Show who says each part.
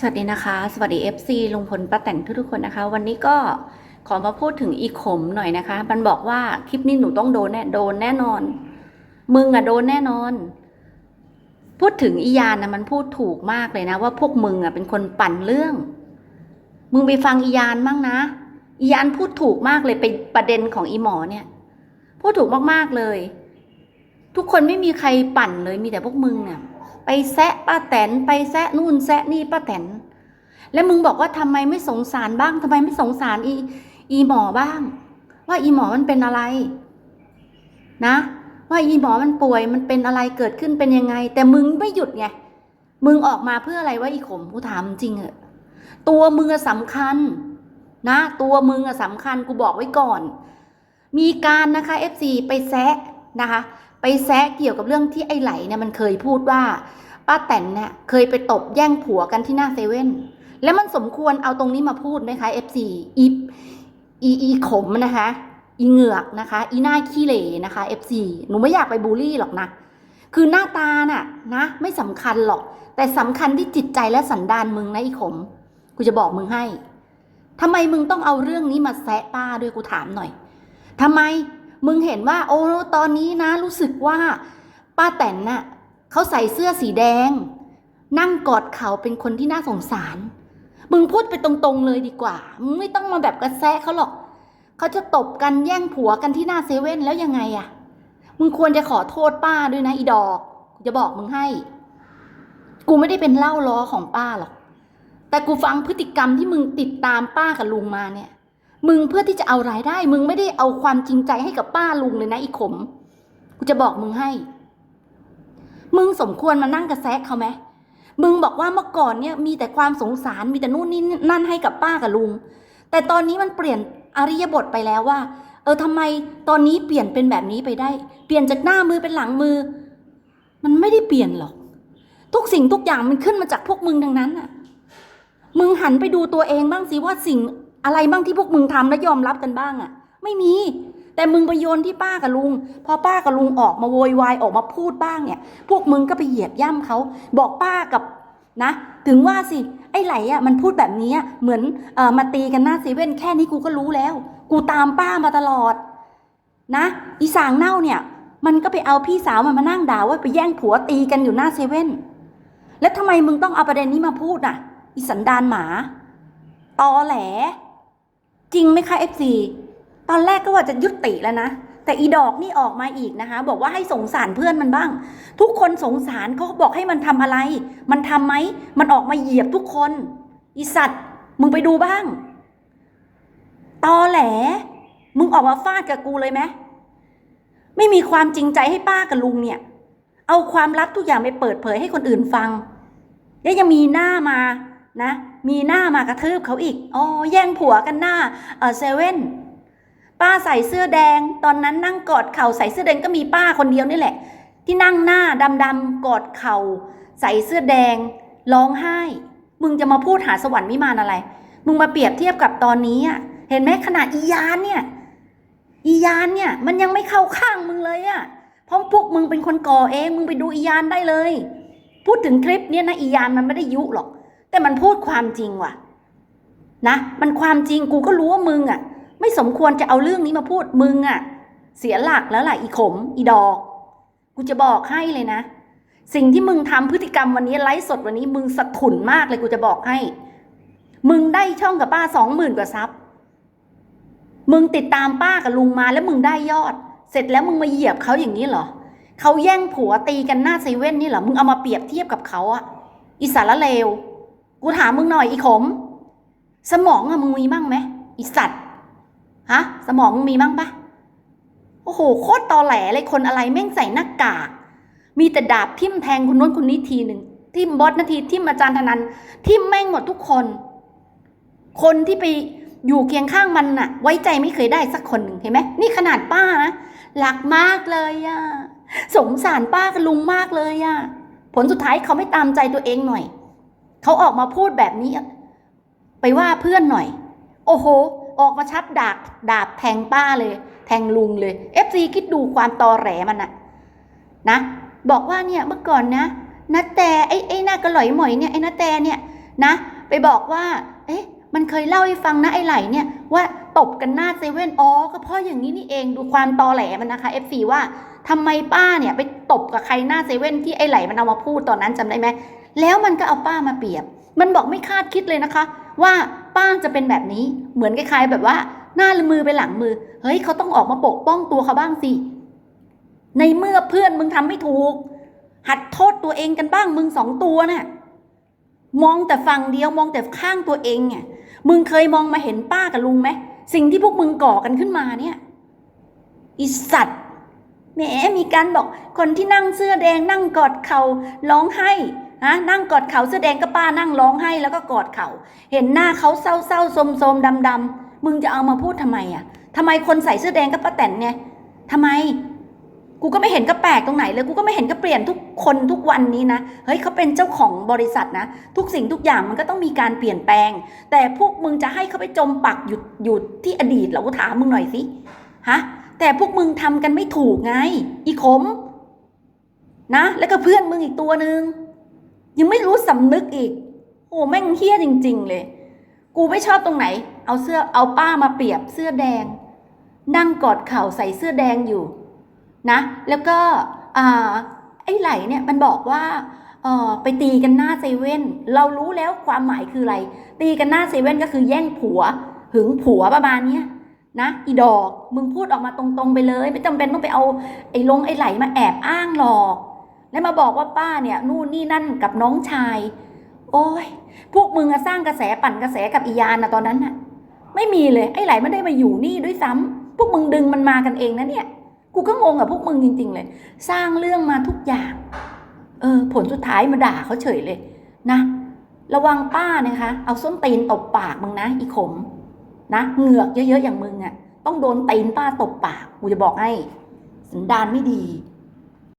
Speaker 1: สวัสดีนะคะ สวัสดี FC ลุงพลป้าแต่งทุกๆคนนะคะ วันนี้ก็ขอมาพูดถึงอีขมหน่อยนะคะ มันบอกว่าคลิปนี้หนูต้องโดนแน่โดนแน่นอน มึงอะโดนแน่นอน พูดถึงอียานนะมันพูดถูกมากเลยนะ ว่าพวกมึงอะเป็นคนปั่นเรื่อง มึงไปฟังอียานมั่งนะ อียานพูดถูกมากเลยไปประเด็นของอีหมอเนี่ย พูดถูกมากๆเลย ทุกคนไม่มีใครปั่นเลยมีแต่พวกมึงเนี่ย ไปแซะป้าแตนไปแซะนู่นแซะนี่ป้าแตน แล้วมึงบอกว่าทำไมไม่สงสารบ้างทำไมไม่สงสารอีอีหมอบ้าง ว่าอีหมอมันเป็นอะไร นะ ว่าอีหมอมันป่วยมันเป็นอะไรเกิดขึ้นเป็นยังไง แต่มึงไม่หยุดไงมึงออกมาเพื่ออะไรว่าอีขมกูถามจริงเหอะตัวมึงอะสำคัญ นะ ตัวมึงอะสำคัญกูบอกไว้ก่อน มีการนะคะ FC ไปแซะนะคะ ไปแซะเกี่ยวกับเรื่องที่ไอ้ไหลเนี่ยมันเคยพูดว่าป้าแตนเนี่ยเคยไปตบแย่งผัวกันที่หน้าเซเว่นแล้วมันสมควรเอาตรงนี้มาพูดไหมคะ F4 อีอีอีขมนะคะ อีเหงือกนะคะ อีหน้าขี้เหร่นะคะ F4 หนูไม่อยากไปบูลลี่หรอกนะ คือหน้าตาน่ะนะ ไม่สำคัญหรอก แต่สำคัญที่จิตใจและสันดานมึงนะอีขม กูจะบอกมึงให้ทำไมมึงต้องเอาเรื่องนี้มาแซะป้าด้วยกูถามหน่อยทำไม มึงเห็นว่า โอ้ตอนนี้นะรู้สึกว่า ป้าแตนน่ะเขาใส่เสื้อสีแดง นั่งกอดเขาเป็นคนที่น่าสงสาร มึงพูดไปตรงๆเลยดีกว่า มึงไม่ต้องมาแบบกระแซะเขาหรอก เขาจะตบกันแย่งผัวกันที่หน้าเซเว่นแล้วยังไงอะมึงควรจะขอโทษป้าด้วยนะอีดอกจะบอกมึงให้ กูไม่ได้เป็นเล่าล้อของป้าหรอก แต่กูฟังพฤติกรรมที่มึงติดตามป้ากับลุงมาเนี่ย มึงเพื่อที่จะเอารายได้ มึงไม่ได้เอาความจริงใจให้กับป้าลุงเลยนะอีขม กูจะบอกมึงให้ มึงสมควรมานั่งกระแซะเขาไหมมึงบอกว่าเมื่อก่อนเนี่ยมีแต่ความสงสารมีแต่นู่นนี่นั่นให้กับป้ากับลุง แต่ตอนนี้มันเปลี่ยนอริยบทไปแล้วว่า เออทำไมตอนนี้เปลี่ยนเป็นแบบนี้ไปได้ เปลี่ยนจากหน้ามือเป็นหลังมือ มันไม่ได้เปลี่ยนหรอก ทุกสิ่งทุกอย่างมันขึ้นมาจากพวกมึงทั้งนั้นน่ะมึงหันไปดูตัวเองบ้างสิว่าสิ่ง อะไรบ้างที่พวกมึงทำและยอมรับกันบ้างอะไม่มี แต่มึงไปโยนที่ป้ากับลุง พอป้ากับลุงออกมาโวยวายออกมาพูดบ้างเนี่ย พวกมึงก็ไปเหยียบย่ำเขาบอกป้ากับนะ ถึงว่าสิไอ้ไหลอะมันพูดแบบนี้เหมือนเออมาตีกันหน้าเซเว่นแค่นี้กูก็รู้แล้ว กูตามป้ามาตลอด นะ อีสางเน่าเนี่ยมันก็ไปเอาพี่สาวมันมานั่งด่าว่าไปแย่งผัวตีกันอยู่หน้าเซเว่น แล้วทำไมมึงต้องเอาประเด็นนี้มาพูดอะ อีสันดานหมา ตอแหล จริงไหมคะ FC ตอนแรกก็ว่าจะยุติแล้วนะ แต่อีดอกนี่ออกมาอีกนะคะ บอกว่าให้สงสารเพื่อนมันบ้าง ทุกคนสงสารเขาบอกให้มันทำอะไร มันทำไหม มันออกมาเหยียบทุกคน อีสัตว์ มึงไปดูบ้าง ตอแหล มึงออกมาฟาดกับกูเลยไหมไม่มีความจริงใจให้ป้ากับลุงเนี่ย เอาความลับทุกอย่างไปเปิดเผยให้คนอื่นฟัง แล้วยังมีหน้ามานะ มีหน้ามากระทืบเขาอีกอ๋อแย่งผัวกันหน้าเออเซเว่นป้าใส่เสื้อแดง ตอนนั้นนั่งกอดเข่าใส่เสื้อแดงก็มีป้าคนเดียวนี่แหละ ที่นั่งหน้าดำๆกอดเข่า ใส่เสื้อแดง ร้องไห้ มึงจะมาพูดหาสวรรค์วิมานอะไร มึงมาเปรียบเทียบกับตอนนี้อะเห็นไหมขนาดอียานเนี่ย อียานเนี่ย มันยังไม่เข้าข้างมึงเลยอะเพราะพวกมึงเป็นคนก่อเอง มึงไปดูอียานได้เลย พูดถึงคลิปเนี่ยนะอียานมันไม่ได้ยุหรอก แต่มันพูดความจริงว่ะ นะ มันความจริงกูก็รู้ว่ามึงอะ ไม่สมควรจะเอาเรื่องนี้มาพูดมึงอะ เสียหลักแล้วล่ะอีขม อีดอก กูจะบอกให้เลยนะ สิ่งที่มึงทำพฤติกรรมวันนี้ไลฟ์สดวันนี้มึงสะทุนมากเลยกูจะบอกให้ มึงได้ช่องกับป้าสองหมื่นกว่าซับมึงติดตามป้ากับลุงมาแล้วมึงได้ยอด เสร็จแล้วมึงมาเหยียบเขาอย่างนี้เหรอเขาแย่งผัวตีกันหน้าเซเว่นนี่เหรอ มึงเอามาเปรียบเทียบกับเขาอะอีสารเลว กูถามมึงหน่อยอีขม สมองอะมึงมีมั่งไหมอีสัตว์ฮะสมองมึงมีมั่งปะโอ้โหโคตรตอแหลเลยคนอะไรแม่งใส่หน้ากาก มีแต่ดาบทิ่มแทงคนนู้นคนนี้ทีหนึ่งทิ่มบอสนาทีทิ่มอาจารย์ธนันทิ่มแม่งหมดทุกคน คนที่ไปอยู่เคียงข้างมันน่ะ ไว้ใจไม่เคยได้สักคนหนึ่งเห็นไหมนี่ขนาดป้านะรักมากเลยอะสงสารป้ากับลุงมากเลยอะผลสุดท้ายเขาไม่ตามใจตัวเองหน่อย เขาออกมาพูดแบบนี้ ไปว่าเพื่อนหน่อย โอ้โห ออกมาชับดาบดาบแทงป้าเลย แทงลุงเลย FC คิดดูความตอแหลมันอะนะ บอกว่าเนี่ยเมื่อก่อนนะนาแต่ไอ้ไอ้หน้ากระหลอยหมอยเนี่ยไอ้นาแต่เนี่ยนะ ไปบอกว่า เอ๊ะมันเคยเล่าให้ฟังนะไอ้ไหลเนี่ยว่าตบกันหน้าเซเว่นอ๋อก็เพราะอย่างนี้นี่เองดูความตอแหลมันนะคะ FC ว่าทำไมป้าเนี่ยไปตบกับใครหน้าเซเว่นที่ไอ้ไหลมันเอามาพูดตอนนั้นจำได้ไหม แล้วมันก็เอาป้ามาเปรียบ มันบอกไม่คาดคิดเลยนะคะ ว่าป้าจะเป็นแบบนี้เหมือนคล้ายๆแบบว่า หน้ามือไปหลังมือ เฮ้ยเขาต้องออกมาปกป้องตัวเขาบ้างสิในเมื่อเพื่อนมึงทำไม่ถูก หัดโทษตัวเองกันบ้างมึงสองตัวน่ะมองแต่ฝั่งเดียวมองแต่ข้างตัวเองอะมึงเคยมองมาเห็นป้ากับลุงไหมสิ่งที่พวกมึงก่อกันขึ้นมาเนี่ยอีสัตว์แหมมีการบอกคนที่นั่งเสื้อแดงนั่งกอดเขาร้องไห้ ฮะนั่งกอดเข่าเสื้อแดงก็ป้านั่งร้องไห้แล้วก็กอดเข่าเห็นหน้าเขาเศร้าเศร้าๆโสมๆดำๆมึงจะเอามาพูดทำไมอะทำไมคนใส่เสื้อแดงก็ป้าแตนเนี่ยทำไม กูก็ไม่เห็นก็แปลกตรงไหนเลย กูก็ไม่เห็นก็เปลี่ยนทุกคนทุกวันนี้นะ เฮ้ยเขาเป็นเจ้าของบริษัทนะ ทุกสิ่งทุกอย่างมันก็ต้องมีการเปลี่ยนแปลง แต่พวกมึงจะให้เขาไปจมปักอยู่อยู่ที่อดีตเรอกูถามมึงหน่อยสิ ฮะ แต่พวกมึงทำกันไม่ถูกไง อีขม นะ แล้วก็เพื่อนมึงอีกตัวหนึ่ง ยังไม่รู้สำนึกอีก โอ้แม่งเฮี้ยจริง ๆ เลย กูไม่ชอบตรงไหน เอาเสื้อเอาป้ามาเปรียบเสื้อแดง นั่งกอดเข่าใส่เสื้อแดงอยู่ นะ แล้วก็ไอ้ไหลเนี่ยมันบอกว่าออไปตีกันหน้าเซเว่น เรารู้แล้วความหมายคืออะไร ตีกันหน้าเซเว่นก็คือแย่งผัว หึงผัวประมาณเนี้ยนะอีดอก มึงพูดออกมาตรงๆไปเลย ไม่จำเป็นต้องไปเอาไอ้ลงไอ้ไหลมาแอบอ้างหรอก แล้วมาบอกว่าป้าเนี่ยนู่นนี่นั่นกับน้องชาย โอ้ย พวกมึงอะสร้างกระแสปั่นกระแสกับอียานนะตอนนั้นน่ะ ไม่มีเลยไอ้ไหลไม่ได้มาอยู่นี่ด้วยซ้ำพวกมึงดึงมันมากันเองนะเนี่ย กูก็งงกับพวกมึงจริง ๆ เลย สร้างเรื่องมาทุกอย่าง เออ ผลสุดท้ายมาด่าเขาเฉยเลย นะ ระวังป้านะคะ เอาส้นตีนตบปากมึงนะอีขม นะเหงือกเยอะๆอย่างมึงอะ่ะ ต้องโดนตีนป้าตบปาก กูจะบอกให้สันดานไม่ดี